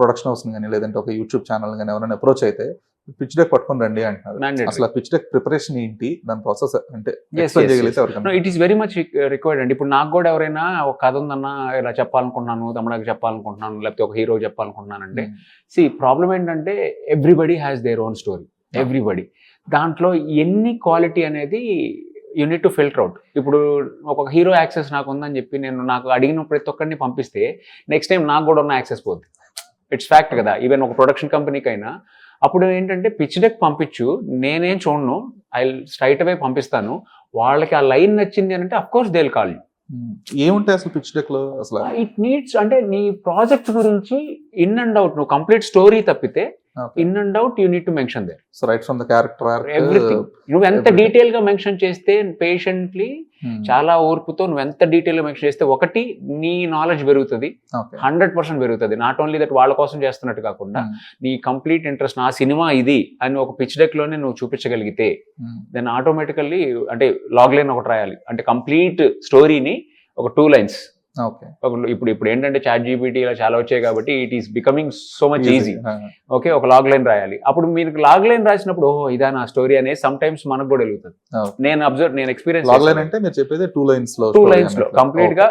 Production house కానీ లేదంటే ఒక యూట్యూబ్ ఛానల్ కానీ ఎవరైనా అప్రోచ్ అయితే పిచ్ డెక్ పట్టుకొని రండి అంటున్నారు. అసలు పిచ్ డెక్ ప్రిపరేషన్ ఏంటి? దాని ప్రాసెస్ అంటే it is very much required అండి. ఇప్పుడు నాకు కూడా ఎవరైనా ఒక కథ ఉందన్నా ఇలా చెప్పాలనుకుంటున్నాను తమ్ముడికి చెప్పాలనుకుంటున్నాను లేకపోతే ఒక హీరో చెప్పాలనుకుంటున్నాను అంటే Hmm. సి ప్రాబ్లం ఏంటంటే everybody has their own story everybody దాంట్లో ఎన్ని క్వాలిటీ అనేది యూనిట్ టు ఫిల్టర్ అవుట్ ఇప్పుడు ఒక హీరో యాక్సెస్ నాకు ఉందని చెప్పి నేను నాకు అడిగిన ప్రతి ఒక్కరిని పంపిస్తే నెక్స్ట్ టైం నాకు కూడా ఉన్న యాక్సెస్ పోద్ది. ఇట్స్ ఫ్యాక్ట్ కదా. ఈవెన్ ఒక ప్రొడక్షన్ కంపెనీకి అయినా అప్పుడు ఏంటంటే పిచ్ డెక్ పంపించు. నేనేం చూడను. ఐ స్ట్రైట్ అవే పంపిస్తాను. వాళ్ళకి ఆ లైన్ నచ్చింది అని అంటే అఫ్ కోర్స్ దేల్ కాల్. ఏముంటాయి అసలు పిచ్ డెక్లో? అసలు ఇట్ నీడ్స్ అంటే నీ ప్రాజెక్ట్ గురించి ఇన్ అండ్ అవుట్ నువ్వు కంప్లీట్ స్టోరీ తప్పితే in and out you need to mention there so right from the character everything నువ్వు ఎంత. డీటెయిల్గా మెన్షన్ చేస్తే పేషెంట్లీ చాలా ఓర్పుతో నువ్వు ఎంత డీటెయిల్గా మెన్షన్ చేస్తే ఒకటి నీ నాలెడ్జ్ పెరుగుతుంది. హండ్రెడ్ పర్సెంట్ పెరుగుతుంది. నాట్ ఓన్లీ దట్ వాళ్ళ కోసం చేస్తున్నట్టు కాకుండా Hmm. నీ కంప్లీట్ ఇంట్రెస్ట్ నా సినిమా ఇది అని ఒక పిచ్ డెక్లోనే నువ్వు చూపించగలిగితే దెన్ ఆటోమేటికల్లీ అంటే లాగ్ లైన్ ఒకటి రాయాలి. అంటే కంప్లీట్ స్టోరీని ఒక టూ లైన్స్ ఇప్పుడు ఇప్పుడు ఏంటంటే చాట్ జీపీటీ ఇలా చాలా వచ్చాయి కాబట్టి it is becoming so much easy okay ఒక లాగ్ లైన్ రాయాలి. అప్పుడు మీరు లాగ్ లైన్ రాసినప్పుడు ఓహో ఇదా నా స్టోరీ అనేది సమ్ టైమ్స్ మనకు కూడా వెలుగుతుంది Okay. నేను అబ్జర్వ్ నేను ఎక్స్పీరియన్స్ లాగ్ లైన్ అంటే మీరు చెప్పేది టూ లైన్స్లో టూ లైన్స్లో. కంప్లీట్గా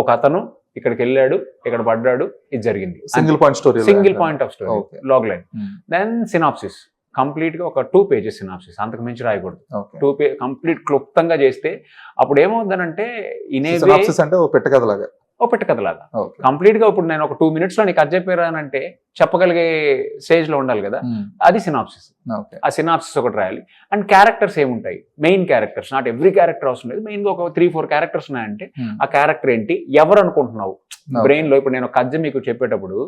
ఒక అతను ఇక్కడికి వెళ్ళాడు ఇక్కడ పడ్డాడు ఇది జరిగింది. Single point story single point of story. Log line then synopsis కంప్లీట్గా ఒక టూ పేజెస్ సినాప్సిస్ అంతకు మించి రాయకూడదు. టూ పే కంప్లీట్ క్లుప్తంగా చేస్తే అప్పుడు ఏమవుతుందనంటే ఇనే సినాప్సిస్ అంటే ఓ పెట్టకథ లాగా ఓ పెట్టకథలాగా. ఓకే. కంప్లీట్గా ఇప్పుడు నేను ఒక టూ మినిట్స్లో నీకు కథ చెప్పారానంటే చెప్పగలిగే స్టేజ్లో ఉండాలి కదా? అది సినాప్సిస్. ఆ సినాప్సిస్ ఒకటి రాయాలి. అండ్ క్యారెక్టర్స్ ఏముంటాయి? Main characters. Not every character అవసరం లేదు. మెయిన్గా ఒక త్రీ ఫోర్ క్యారెక్టర్స్ ఉన్నాయంటే ఆ క్యారెక్టర్ ఏంటి? ఎవరు అనుకుంటున్నావు? బ్రెయిన్లో ఇప్పుడు నేను ఒక కథ మీకు చెప్పేటప్పుడు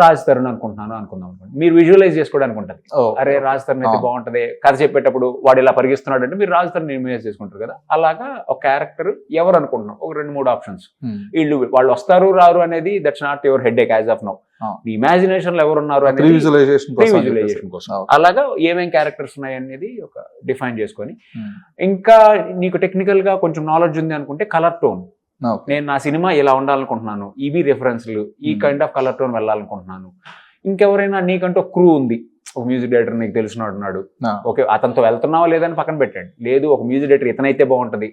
రాజ్ తరుణ్ అనుకుంటున్నాను అనుకుందాం అనుకోండి. మీరు విజువలైజ్ చేసుకోవడానికి ఉంటుంది. అరే రాజ్ తరుణ్ అయితే. బాగుంటది. కథ చెప్పేటప్పుడు వాడు ఇలా పరిగిస్తున్నాడు అంటే మీరు రాజ్ తరుణ్ ఇమేజ్ చేసుకుంటారు కదా. అలాగా ఒక క్యారెక్టర్ ఎవరు అనుకుంటున్నాం? ఒక రెండు మూడు ఆప్షన్స్ వీళ్ళు వాళ్ళు వస్తారు రారు అనేది that's not your headache as of now. నీ ఇమాజినేషన్లో ఎవరు ఉన్నారు ప్రీ అనేది విజువలైజేషన్ ప్రీ విజువలైజేషన్ కోసం అలాగా ఏమేం క్యారెక్టర్స్ ఉన్నాయి అనేది ఒక డిఫైన్ చేసుకొని. ఇంకా నీకు టెక్నికల్గా కొంచెం నాలెడ్జ్ ఉంది అనుకుంటే కలర్ టోన్ నేను నా సినిమా ఇలా ఉండాలనుకుంటున్నాను ఇవి రెఫరెన్స్లు ఈ. కైండ్ ఆఫ్ కలర్ టోన్ వెళ్ళాలనుకుంటున్నాను. ఇంకెవరైనా నీకంటూ క్రూ ఉంది. ఒక మ్యూజిక్ డైరెక్టర్ నీకు తెలిసినాడు ఉన్నాడు. ఓకే అతనితో వెళ్తున్నావా లేదని పక్కన పెట్టండి. లేదు ఒక మ్యూజిక్ డైరెక్టర్ ఇతనైతే బాగుంటది.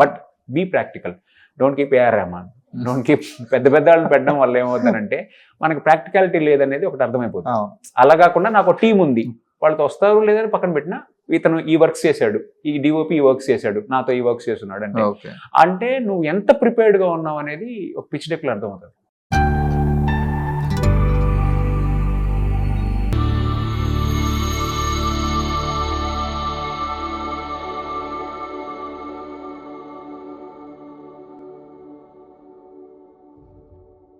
But be practical don't keep AR Rahman don't keep పెద్ద పెద్ద వాళ్ళని పెట్టడం వల్ల ఏమవుతుందంటే మనకి ప్రాక్టికాలిటీ లేదనేది ఒకటి అర్థమైపోతుంది. అలా కాకుండా నాకు టీం ఉంది. వాళ్ళతో వస్తారు లేదని పక్కన పెట్టినా ఇతను ఈ వర్క్స్ చేశాడు. ఈ డిఓపి ఈ వర్క్స్ చేశాడు. నాతో ఈ వర్క్స్ చేస్తున్నాడు అంటే. అంటే నువ్వు ఎంత ప్రిపేర్డ్గా ఉన్నావు అనేది ఒక పిచ్ డెక్లో అర్థమవుతుంది.